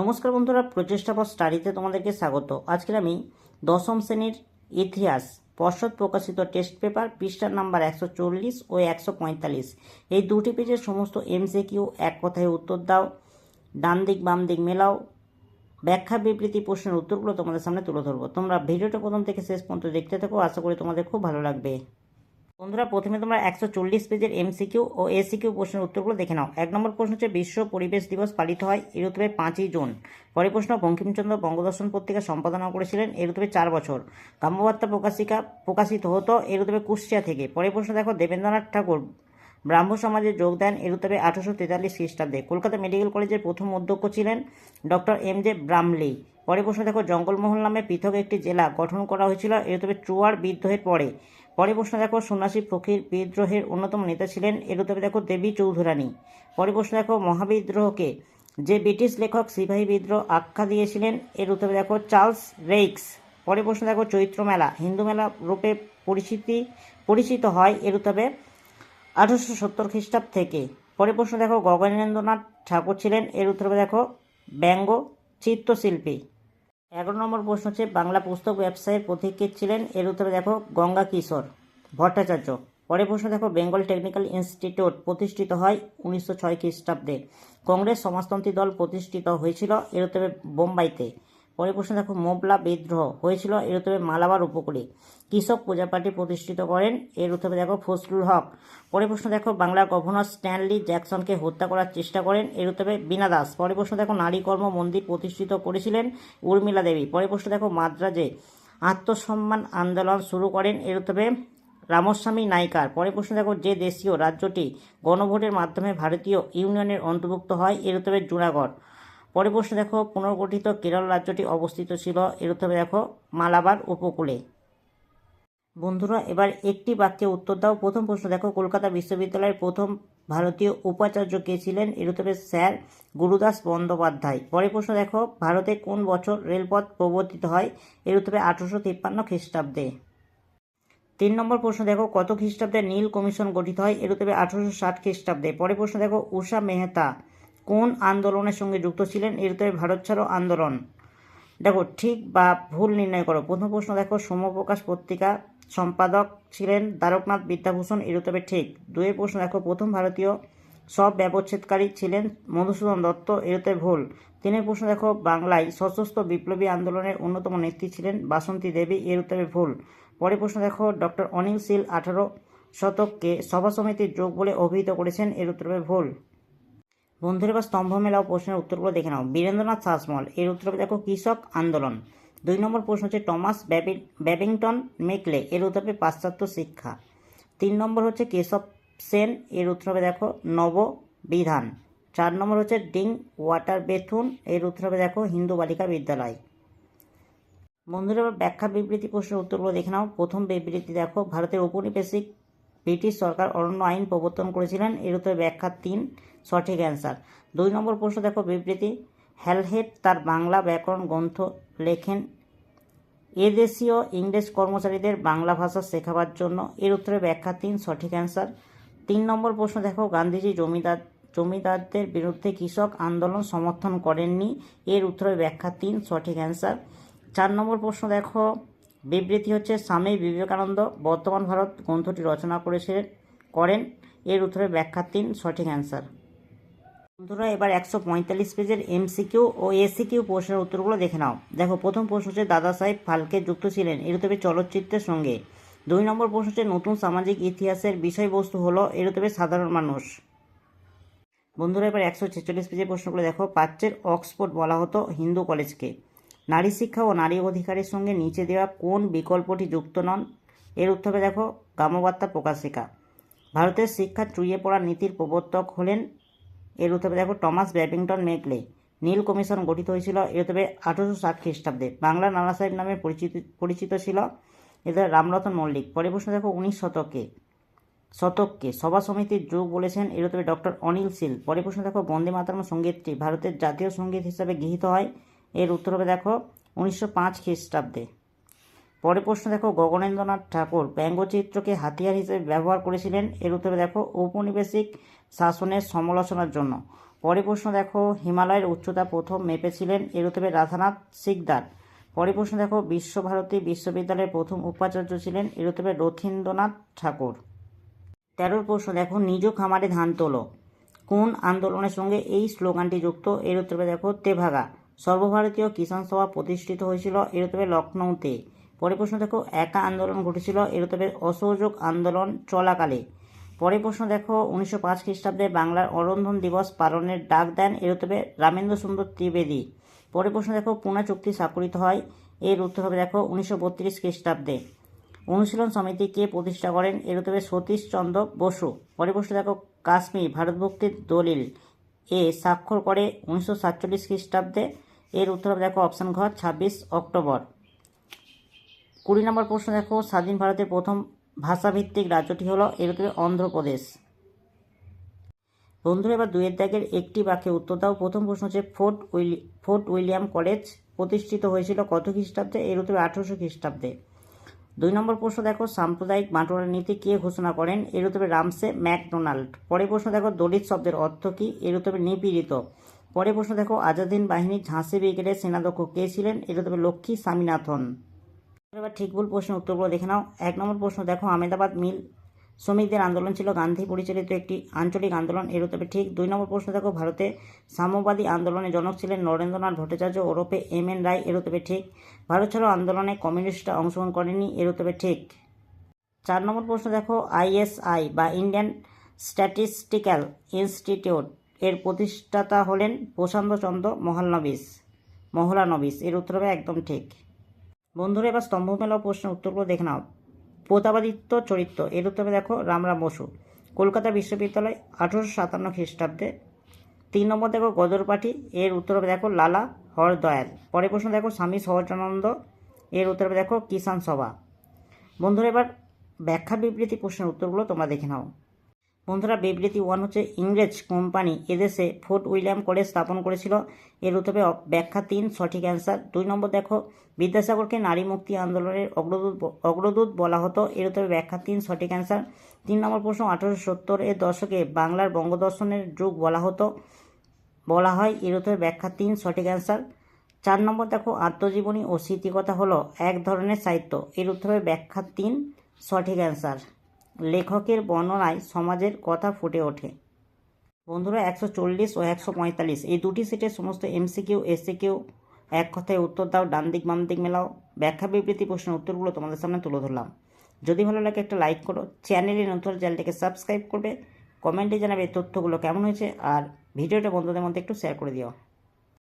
নমস্কার বন্ধুরা, প্রচেষ্টা ফর স্টাডিতে তোমাদেরকে স্বাগত। আজকের আমি দশম শ্রেণির ইতিহাস, পর্ষদ প্রকাশিত টেস্ট পেপার, পৃষ্ঠার নাম্বার একশো চল্লিশ ও একশো পঁয়তাল্লিশ। এই দুটি পেজের সমস্ত এমসিকিউ এক কথায় উত্তর দাও, ডান দিক, বাম দিক মেলাও। ব্যাখ্যা, বিবৃতি, প্রশ্নের উত্তরগুলো তোমাদের সামনে তুলে ধরবো। তোমরা ভিডিওটা প্রথম থেকে শেষ পর্যন্ত দেখতে থাকো, আশা করি তোমাদের খুব ভালো লাগবে। বন্ধুরা, প্রথমে তোমরা একশো চল্লিশ পেজের এমসিকিউ ও এসিকিউ প্রশ্নের উত্তরগুলো দেখে নাও। এক নম্বর প্রশ্ন হচ্ছে, বিশ্ব পরিবেশ দিবস পালিত হয় উত্তরে পাঁচই জুন। পরে প্রশ্ন, বঙ্কিমচন্দ্র বঙ্গদর্শন পত্রিকা সম্পাদনা করেছিলেন উত্তরে চার বছর। কাম্যবার্তা প্রকাশিকা প্রকাশিত হতো উত্তরে কুষ্টিয়া থেকে। পরে প্রশ্ন দেখো, দেবেন্দ্রনাথ ঠাকুর ব্রাহ্ম সমাজে যোগ দেন এর উত্তরে আঠারোশো তেতাল্লিশ খ্রিস্টাব্দে। কলকাতা মেডিকেল কলেজের প্রথম অধ্যক্ষ ছিলেন ডক্টর এম জে ব্রামলি পরে প্রশ্ন দেখো, জঙ্গলমহল নামে পৃথক একটি জেলা গঠন করা হয়েছিল এর উত্তরে চুয়ার বিদ্রোহের পরে। পরে প্রশ্ন দেখো, সন্ন্যাসী ফকির বিদ্রোহের অন্যতম নেতা ছিলেন এর উত্তরে দেখো দেবী চৌধুরানী। পরে প্রশ্ন দেখো, মহাবিদ্রোহকে যে ব্রিটিশ লেখক সিপাহী বিদ্রোহ আখ্যা দিয়েছিলেন এর উত্তরে দেখো চার্লস রেইক্স। পরে প্রশ্ন দেখো, চৈত্র মেলা, হিন্দু মেলা রূপে পরিচিতি পরিচিত হয় এর উত্তরে আঠারোশো সত্তর খ্রিস্টাব্দ থেকে। পরে প্রশ্ন দেখো, গগনেন্দ্রনাথ ঠাকুর ছিলেন এর উত্তরে দেখো ব্যঙ্গ চিত্রশিল্পী। এগারো নম্বর প্রশ্ন হচ্ছে, বাংলা পুস্তক ব্যবসায়ের পথিকৃৎ ছিলেন এর উত্তরে দেখো, গঙ্গা কিশোর, ভট্টাচার্য। পরের প্রশ্ন দেখো, বেঙ্গল টেকনিক্যাল ইনস্টিটিউট প্রতিষ্ঠিত হয় উনিশশো ছয় খ্রিস্টাব্দে। কংগ্রেস সমাজতন্ত্রী দল প্রতিষ্ঠিত হয়েছিল এর উত্তরে বোম্বাইতে। পরে প্রশ্ন দেখো, মোবলা বিদ্রোহ হয়েছিল এর উত্তরে মালাবার উপকূলে কৃষক পূজা পার্টি প্রতিষ্ঠিত করেন এর উত্তরে দেখো, ফজলুল হক। পরে প্রশ্ন দেখো বাংলার গভর্নর স্ট্যানলি জ্যাকসনকে হত্যা করার চেষ্টা করেন এর উত্তরে বীণা দাস। পরে প্রশ্ন দেখো, নারী কর্ম মন্দির প্রতিষ্ঠিত করেছিলেন উর্মিলা দেবী। পরে প্রশ্ন দেখো, মাদ্রাজে আত্মসম্মান আন্দোলন শুরু করেন এর উত্তরে রামস্বামী নায়িকার পরে প্রশ্ন দেখো, যে দেশীয় রাজ্যটি গণভোটের মাধ্যমে ভারতীয় ইউনিয়নের অন্তর্ভুক্ত হয় এর উত্তরে জুনাগড়। পরে প্রশ্ন দেখো, পুনর্গঠিত কেরল রাজ্যটি অবস্থিত ছিল। এর উত্তরে দেখো, মালাবার উপকূলে। বন্ধুরা, এবার একটি বাক্যে উত্তর দাও। প্রথম প্রশ্ন দেখো, কলকাতা বিশ্ববিদ্যালয়ের প্রথম ভারতীয় উপাচার্য কে ছিলেন? এর উত্তরে স্যার গুরুদাস বন্দ্যোপাধ্যায়। পরে প্রশ্ন দেখো, ভারতে কোন বছর রেলপথ প্রবর্তিত হয়? এর উত্তরে আঠারোশো তিপ্পান্ন খ্রিস্টাব্দে। তিন নম্বর প্রশ্ন দেখো, কত খ্রিস্টাব্দে নীল কমিশন গঠিত হয়? এর উত্তরে আঠারোশো ষাট খ্রিস্টাব্দে। পরে প্রশ্ন দেখো, উষা মেহতা কোন আন্দোলনের সঙ্গে যুক্ত ছিলেন? এর উত্তরে ভারত ছাড়ো আন্দোলন। দেখো, ঠিক বা ভুল নির্ণয় করো। প্রথম প্রশ্ন দেখো, সমপ্রকাশ পত্রিকা সম্পাদক ছিলেন দ্বারকনাথ বিদ্যাভূষণ, এর উত্তরে ঠিক। দুয়ের প্রশ্ন দেখো, প্রথম ভারতীয় সব ব্যবচ্ছেদকারী ছিলেন মধুসূদন দত্ত, এর উত্তরে ভুল। তিনের প্রশ্ন দেখো, বাংলায় সশস্ত্র বিপ্লবী আন্দোলনের অন্যতম নেত্রী ছিলেন বাসন্তী দেবী, এর উত্তরে ভুল। পরের প্রশ্ন দেখো, ডক্টর অনিল শীল আঠারো শতককে সভা সমিতির যোগ বলে অভিহিত করেছেন, এর উত্তরে ভুল। বন্ধুরা বা স্তম্ভ মেলা ও প্রশ্নের উত্তরগুলো দেখে নাও। বীরেন্দ্রনাথ শাসমল এর উত্তরে দেখো, কৃষক আন্দোলন। দুই নম্বর প্রশ্ন হচ্ছে টমাস ব্যাবি ব্যাবিংটন মেকলে, এর উত্তরে পাশ্চাত্য শিক্ষা। তিন নম্বর হচ্ছে কেশব সেন, এর উত্তর হবে দেখো নব বিধান চার নম্বর হচ্ছে ডিং ওয়াটার বেথুন, এর উত্তর হবে দেখো হিন্দু বালিকা বিদ্যালয়। বন্ধুরা ব্যাখ্যা বিবৃতি প্রশ্নের উত্তরগুলো দেখে নাও। প্রথম বিবৃতি দেখো, ভারতের ঔপনিবেশিক ব্রিটিশ সরকার অরণ্য আইন প্রবর্তন করেছিলেন। এর উত্তরে ব্যাখ্যা তিন। সঠিক অ্যান্সার। দুই নম্বর প্রশ্ন দেখো বিবৃতি। হ্যালহেড তার বাংলা ব্যাকরণ গ্রন্থ লেখেন, এদেশীয় ইংরেজ কর্মচারীদের বাংলা ভাষা শেখাবার জন্য। এর উত্তরে ব্যাখ্যা তিন। সঠিক অ্যান্সার। তিন নম্বর প্রশ্ন দেখো, গান্ধীজি জমিদার, জমিদারদের বিরুদ্ধে কৃষক আন্দোলন সমর্থন করেননি। এর উত্তরে ব্যাখ্যা তিন। সঠিক অ্যান্সার। চার নম্বর প্রশ্ন দেখো বিবৃতি হচ্ছে, স্বামী বিবেকানন্দ বর্তমান ভারত গ্রন্থটি রচনা করেছিলেন, করেন। এর উত্তরে ব্যাখ্যা তিন, সঠিক অ্যান্সার বন্ধুরা, এবার একশো পঁয়তাল্লিশ পেজের এমসিকিউ ও এসিকিউ প্রশ্নের উত্তরগুলো দেখে নাও। দেখো, প্রথম প্রশ্ন হচ্ছে, দাদা সাহেব ফালকে যুক্ত ছিলেন। এর উত্তরে চলচ্চিত্রের সঙ্গে। দুই নম্বর প্রশ্ন হচ্ছে, নতুন সামাজিক ইতিহাসের বিষয়বস্তু হলো, এর উত্তরে সাধারণ মানুষ। বন্ধুরা, এবার একশো ছেচল্লিশ পেজের প্রশ্নগুলো দেখো। প্রাচ্যের অক্সফোর্ড বলা হতো হিন্দু কলেজকে। নারী শিক্ষা ও নারী অধিকারের সঙ্গে নিচে দেওয়া কোন বিকল্পটি যুক্ত নন? এর উত্তরে দেখো গ্রামবার্তা প্রকাশিকা। ভারতের শিক্ষা চুইয়ে পড়া নীতির প্রবর্তক হলেন, এর উত্তরে দেখো, টমাস ব্যাবিংটন মেকলে। নীল কমিশন গঠিত হয়েছিল, এর উত্তরে আঠারোশো ষাট খ্রিস্টাব্দে। বাংলা নানা সাহেব নামে পরিচিত পরিচিত ছিল এদের রামরতন মল্লিক। পরে প্রশ্ন দেখো, উনিশ শতকে, শতককে সভা সমিতির যুগ বলেছেন, এর উত্তরে ডক্টর অনিল শীল। পরে প্রশ্ন দেখো, বন্দে মাতরম সঙ্গীতটি ভারতের জাতীয় সংগীত হিসাবে গৃহীত হয় এর উত্তর হবে দেখো উনিশশো পাঁচ খ্রিস্টাব্দে। পরে প্রশ্ন দেখো গগনেন্দ্রনাথ ঠাকুর ব্যঙ্গচিত্রকে হাতিয়ার হিসেবে ব্যবহার করেছিলেন। এর উত্তরে দেখো ঔপনিবেশিক শাসনের সমালোচনার জন্য। পরে প্রশ্ন দেখো হিমালয়ের উচ্চতা প্রথম মেপেছিলেন। এর উত্তরে রাধানাথ সিকদার। পরে প্রশ্ন দেখো বিশ্বভারতী বিশ্ববিদ্যালয়ের প্রথম উপাচার্য ছিলেন। এর উত্তরে রথীন্দ্রনাথ ঠাকুর। তেরোর প্রশ্ন দেখো নিজ খামারে ধান তোলো। কোন আন্দোলনের সঙ্গে এই স্লোগানটি যুক্ত? এর উত্তরে দেখো তেভাগা। সর্বভারতীয় কিষাণ সভা প্রতিষ্ঠিত হয়েছিল এর উত্তরে লখনৌতে পরে প্রশ্ন দেখো, একা আন্দোলন ঘটেছিল এর উত্তরে অসহযোগ আন্দোলন চলাকালে। পরে প্রশ্ন দেখো, উনিশশো পাঁচ খ্রিস্টাব্দে বাংলার অরন্ধন দিবস পালনের ডাক দেন এর উত্তরে রামেন্দ্র সুন্দর ত্রিবেদী। পরে প্রশ্ন দেখো, পুনা চুক্তি স্বাক্ষরিত হয়? এর উত্তর হবে দেখো, উনিশশো বত্রিশ খ্রিস্টাব্দে। অনুশীলন সমিতি কে প্রতিষ্ঠা করেন? এর উত্তরে সতীশচন্দ্র বসু। পরে প্রশ্ন দেখো, কাশ্মীর, ভারতভক্তির দলিল। এ স্বাক্ষর করে উনিশশো সাতচল্লিশ খ্রিস্টাব্দে। এর উত্তর দেখো অপশান ঘ, ছাব্বিশ অক্টোবর। কুড়ি নম্বর প্রশ্ন দেখো, স্বাধীন ভারতের প্রথম ভাষাভিত্তিক রাজ্যটি হলো এর উত্তরে অন্ধ্রপ্রদেশ। বন্ধুরা, এবার দুয়ের দাগের একটি বাক্যে উত্তর দাও। প্রথম প্রশ্ন হচ্ছে, Fort Willy, Fort William college প্রতিষ্ঠিত হয়েছিল কত খ্রিস্টাব্দে? এর উত্তরে আঠারোশো খ্রিস্টাব্দে। দুই নম্বর প্রশ্ন দেখো, সাম্প্রদায়িক বাঁটোয়ারা নীতি কে ঘোষণা করেন? এর উত্তরে রামসে ম্যাকডোনাল্ড। পরের প্রশ্ন দেখো, দলিত শব্দের অর্থ কী? এর উত্তরে নিপীড়িত। পরের প্রশ্ন দেখো, আজাদিন বাহিনীর ঝাঁসি ব্রিগেডের সেনাধ্যক্ষ কে ছিলেন? এর উত্তরে লক্ষ্মী স্বামীনাথন। এবার ঠিক ভুল প্রশ্নের উত্তরগুলো দেখে নাও। এক নম্বর প্রশ্ন দেখো, আহমেদাবাদ মিল শ্রমিকদের আন্দোলন ছিল গান্ধী পরিচালিত একটি আঞ্চলিক আন্দোলন। এর উত্তরে ঠিক দুই নম্বর প্রশ্ন দেখো, ভারতে সাম্যবাদী আন্দোলনের জনক ছিলেন নরেন্দ্রনাথ ভট্টাচার্য ওরফে এম এন রায়। এর তবে ঠিক ভারত ছাড়ো আন্দোলনে কমিউনিস্টরা অংশগ্রহণ করেনি এর তবে ঠিক চার নম্বর প্রশ্ন দেখো আইএসআই বা ইন্ডিয়ান স্ট্যাটিস্টিক্যাল ইনস্টিটিউট এর প্রতিষ্ঠাতা হলেন প্রশান্তচন্দ্র মহালনবিস মহলানবিস এর উত্তর হবে একদম ঠিক। বন্ধুরা, এবার স্তম্ভ মেলা প্রশ্নের উত্তরগুলো দেখে নাও। প্রতাপাদিত্য চরিত্র এর উত্তরে দেখো রামরাম বসু। কলকাতা বিশ্ববিদ্যালয় আঠেরোশো সাতান্ন খ্রিস্টাব্দে। তিন নম্বর দেখো গদরপাঠি এর উত্তর দেখো লালা হরদয়াল। পরের প্রশ্ন দেখো স্বামী সহজানন্দ, এর উত্তর দেখো কিষাণ সভা। বন্ধুরা, এবার ব্যাখ্যা বিবৃতি প্রশ্নের উত্তরগুলো তোমরা দেখে নাও। বন্ধুরা, বিবৃতি ওয়ান হচ্ছে, ইংরেজ কোম্পানি এদেশে ফোর্ট উইলিয়াম কলেজ স্থাপন করেছিল। এর উত্তরে ব্যাখ্যা তিন, সঠিক অ্যান্সার দুই নম্বর দেখো, বিদ্যাসাগরকে নারী মুক্তি আন্দোলনের অগ্রদূত অগ্রদূত বলা হতো। এর উত্তরে ব্যাখ্যা তিন, সঠিক অ্যান্সার তিন নম্বর প্রশ্ন, আঠারোশো সত্তর এর দশকে বাংলার বঙ্গদর্শনের যুগ বলা হতো, বলা হয়। এর উত্তরে ব্যাখ্যা তিন, সঠিক অ্যান্সার চার নম্বর দেখো, আত্মজীবনী ও স্মৃতিকথা হলো এক ধরনের সাহিত্য। এর উত্তরে ব্যাখ্যা তিন, সঠিক অ্যান্সার লেখকের বর্ণনায় সমাজের কথা ফুটে ওঠে। বন্ধুরা, একশো চল্লিশ ও একশো পঁয়তাল্লিশ, এই দুটি সিটের সমস্ত এমসিকিউ, এসসিকিউ, এক কথায় উত্তর দাও ডান দিক বাম দিক মেলাও, ব্যাখ্যা, বিবৃতি প্রশ্নের উত্তরগুলো তোমাদের সামনে তুলে ধরলাম। যদি ভালো লাগে একটা লাইক করো, চ্যানেলে নতুন চ্যানেলটিকে সাবস্ক্রাইব করবে, কমেন্টে জানাবে তথ্যগুলো কেমন হয়েছে, আর ভিডিওটা বন্ধুদের মধ্যে একটু শেয়ার করে দিও।